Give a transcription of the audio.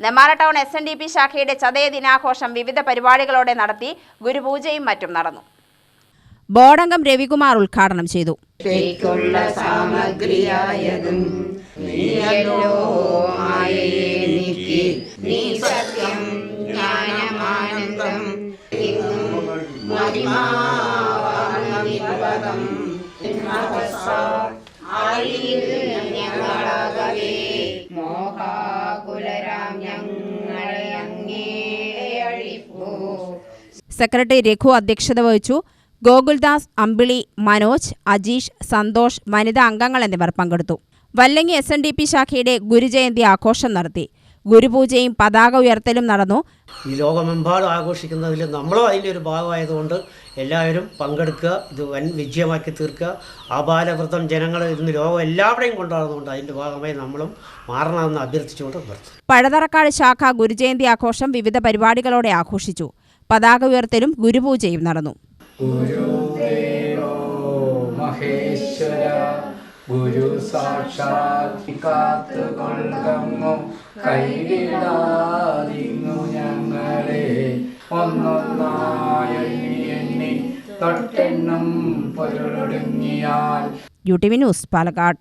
Nemmara town S N D P ശാഖയുടെ ചതയ ദിനാഘോഷം വിവിധ പരിപാടികളോടെ നടത്തി ഗുരുപൂജയും മറ്റും നടന്നു. ബോർഡംഗം രവികുമാർ ഉദ്ഘാടനം ചെയ്തു. ഞങ്ങളെ സെക്രട്ടറി രഘു അധ്യക്ഷത വഹിച്ചു. ഗോകുൽദാസ് അമ്പിളി മനോജ് അജീഷ് സന്തോഷ് വനിതാ അംഗങ്ങൾ എന്നിവർ പങ്കെടുത്തു. Vallangi S N D P ശാഖയുടെ ഗുരുജയന്തി ആഘോഷം നടത്തി. ഗുരുപൂജയും പതാക ഉയർത്തലും നടന്നു. ഈ ലോകമെമ്പാടും ആഘോഷിക്കുന്നതിൽ നമ്മളും അതിന്റെ ഒരു ഭാഗമായതുകൊണ്ട് എല്ലാവരും പങ്കെടുക്കുക ഇത് വൻ വിജയമാക്കി തീർക്കുക. ആപാലവൃതം ജനങ്ങൾ ഇന്ന് ലോകം എല്ലാവരെയും കൊണ്ടാടുന്നുണ്ട് അതിന്റെ ഭാഗമായി നമ്മളും മാറണമെന്ന് അഭ്യർത്ഥിച്ചുകൊണ്ട് നിർത്തും പഴതറക്കാട് ശാഖ ഗുരുജയന്തി ആഘോഷം വിവിധ പരിപാടികളോടെ ആഘോഷിച്ചു. പതാക ഉയർത്തലും ഗുരുപൂജയും നടന്നു. ഗുരുദേവോ മഹേശ്വര ഗുരു സാക്ഷാത് കാത്തുകൊള്ളങ്ങു കൈവിടാതിങ്ങു ഞങ്ങളെ. ഒന്നൊന്നായി എണ്ണി തൊട്ടെണ്ണം പൊരുളൊടുങ്ങിയാൽ. U T V news Palakkad.